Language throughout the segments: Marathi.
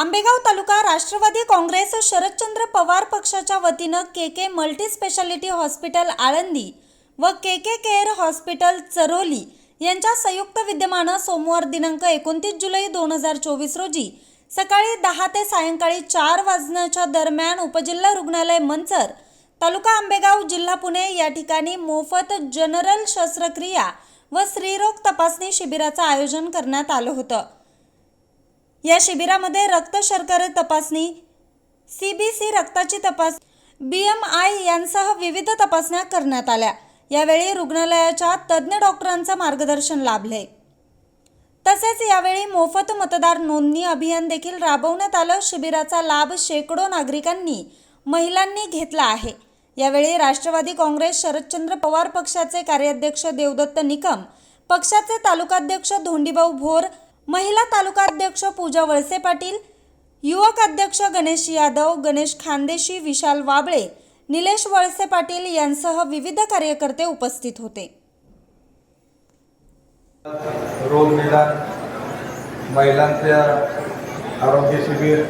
आंबेगाव तालुका राष्ट्रवादी काँग्रेस शरदचंद्र पवार पक्षाच्या वतीनं K K multi speciality hospital Alandi व K K care hospital Charoli यांच्या संयुक्त विद्यमानं सोमवार दिनांक एकोणतीस जुलै दोन हजार चोवीस रोजी सकाळी दहा ते सायंकाळी चार वाजण्याच्या दरम्यान उपजिल्हा रुग्णालय मंचर तालुका आंबेगाव जिल्हा पुणे या ठिकाणी मोफत जनरल शस्त्रक्रिया व स्त्रीरोग तपासणी शिबिराचं आयोजन करण्यात आलं होतं. या शिबिरामध्ये रक्त शर्करे तपासणी सीबीसी रक्ताची तपास बी एम आय यांसह विविध तपासण्या करण्यात आल्या. यावेळी रुग्णालयाच्या तज्ज्ञ डॉक्टरांचं मार्गदर्शन लाभले. तसेच यावेळी मोफत मतदार नोंदणी अभियान देखील राबवण्यात आलं. शिबिराचा लाभ शेकडो नागरिकांनी महिलांनी घेतला आहे. यावेळी राष्ट्रवादी काँग्रेस शरदचंद्र पवार पक्षाचे कार्याध्यक्ष देवदत्त निकम पक्षाचे तालुकाध्यक्ष धोंडीभाऊ भोर महिला तालुकाध्यक्ष पूजा वळसे पाटील युवक अध्यक्ष गणेश यादव गणेश खानदेशी विशाल वाबळे निलेश वळसे पाटील यांसह विविध कार्यकर्ते उपस्थित होते. रोग निदान महिलांचे आरोग्य शिबिर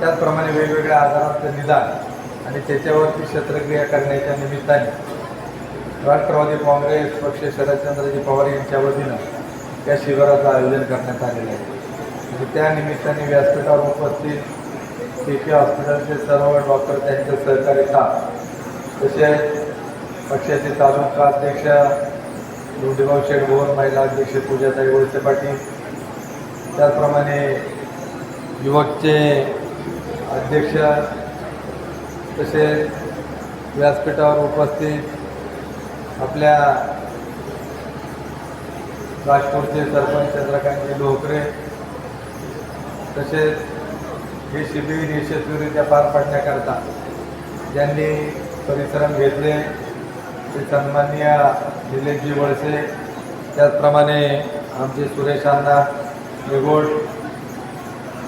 त्याचप्रमाणे वेगवेगळ्या आजारांचं निदान आणि त्याच्यावरती शस्त्रक्रिया करण्याच्या निमित्ताने राष्ट्रवादी काँग्रेस पक्ष शरदचंद्रजी पवार यांच्या वतीनं या शिबिराचं आयोजन करण्यात आलेलं आहे. आणि त्या निमित्ताने व्यासपीठावर उपस्थित के के हॉस्पिटलचे सर्व डॉक्टर त्यांचे सहकारी स्टाफ तसेच पक्षाचे तालुका अध्यक्ष धोंडीभाऊ शेडभोर महिला अध्यक्ष पूजाताई वळसे पाटील त्याचप्रमाणे युवकचे अध्यक्ष तसेच व्यासपीठावर उपस्थित आपल्या राजपूरचे सरपंच चंद्रकांतजी ढोकरे तसेच हे शिबिर यशस्वीरित्या पार पाडण्याकरता ज्यांनी परिश्रम घेतले ते सन्माननीय निलेशजी वळसे त्याचप्रमाणे आमचे सुरेश अण्णा निगोड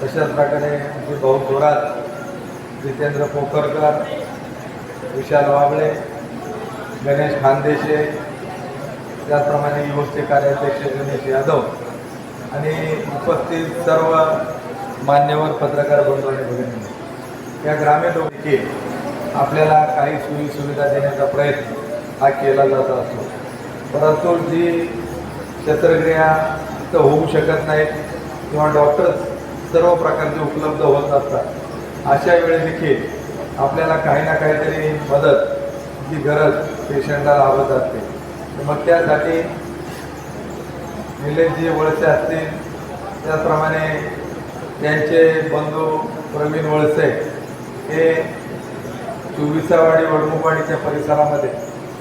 तशाच प्रकारे आमचे भाऊ थोरात जितेंद्र पोखरकर विशाल वाबळे गणेश खानदेशे त्याचप्रमाणे युवकचे कार्याध्यक्ष गणेश यादव आणि उपस्थित सर्व मान्यवर पत्रकार बंधू आणि भगिनी या ग्रामीण लोकी आपल्याला काही सोयी सुविधा देण्याचा प्रयत्न हा केला जात असतो. परंतु जी शस्त्रक्रिया तर होऊ शकत नाहीत किंवा डॉक्टर्स सर्व प्रकारचे उपलब्ध होत असतात अशा वेळे देखील आपल्याला काही ना काहीतरी मदत जी गरज पेशंटला लाभत असते. मग त्यासाठी निलेशजी वळसे असतील त्याचप्रमाणे त्यांचे बंधू प्रवीण वळसे हे चोवीसावाडी वडमुखवाडीच्या परिसरामध्ये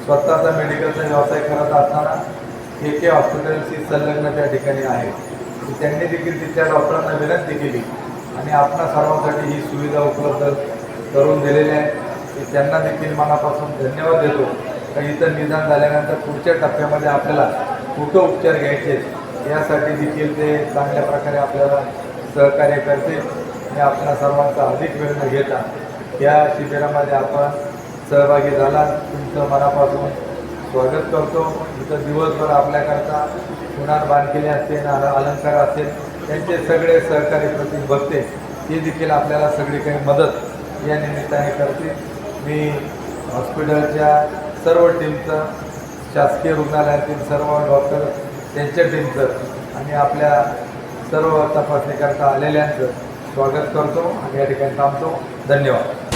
स्वतःचा मेडिकलचा व्यवसाय करत असताना के के हॉस्पिटलशी संलग्न त्या ठिकाणी आहे त्यांनी देखील तिथल्या डॉक्टरांना विनंती केली आणि आपणा सर्वांसाठी ही सुविधा उपलब्ध करून दिलेली आहे. की त्यांना देखील मनापासून धन्यवाद देतो. का इथं निदान झाल्यानंतर पुढच्या टप्प्यामध्ये आपल्याला कुठं उपचार घ्यायचे यासाठी देखील ते चांगल्या प्रकारे आपल्याला सहकार्य करते. आणि आपल्या सर्वांचा अधिक वेळ न घेता या शिबिरामध्ये आपण सहभागी झाला तुमचं मनापासून स्वागत करतो. इथं दिवसभर आपल्याकरता पुणार बांधकेले असतील अलंकार असेल त्यांचे सगळे सहकारी प्रति बघते. ते देखील आपल्याला सगळी काही मदत या निमित्ताने करते मी हॉस्पिटलच्या सर्व टीमचं शासकीय रुग्णालयातील सर्व डॉक्टर त्यांच्या टीमचं आणि आपल्या सर्व तपासणीकरता आलेल्यांचं स्वागत करतो आणि या ठिकाणी थांबतो. धन्यवाद.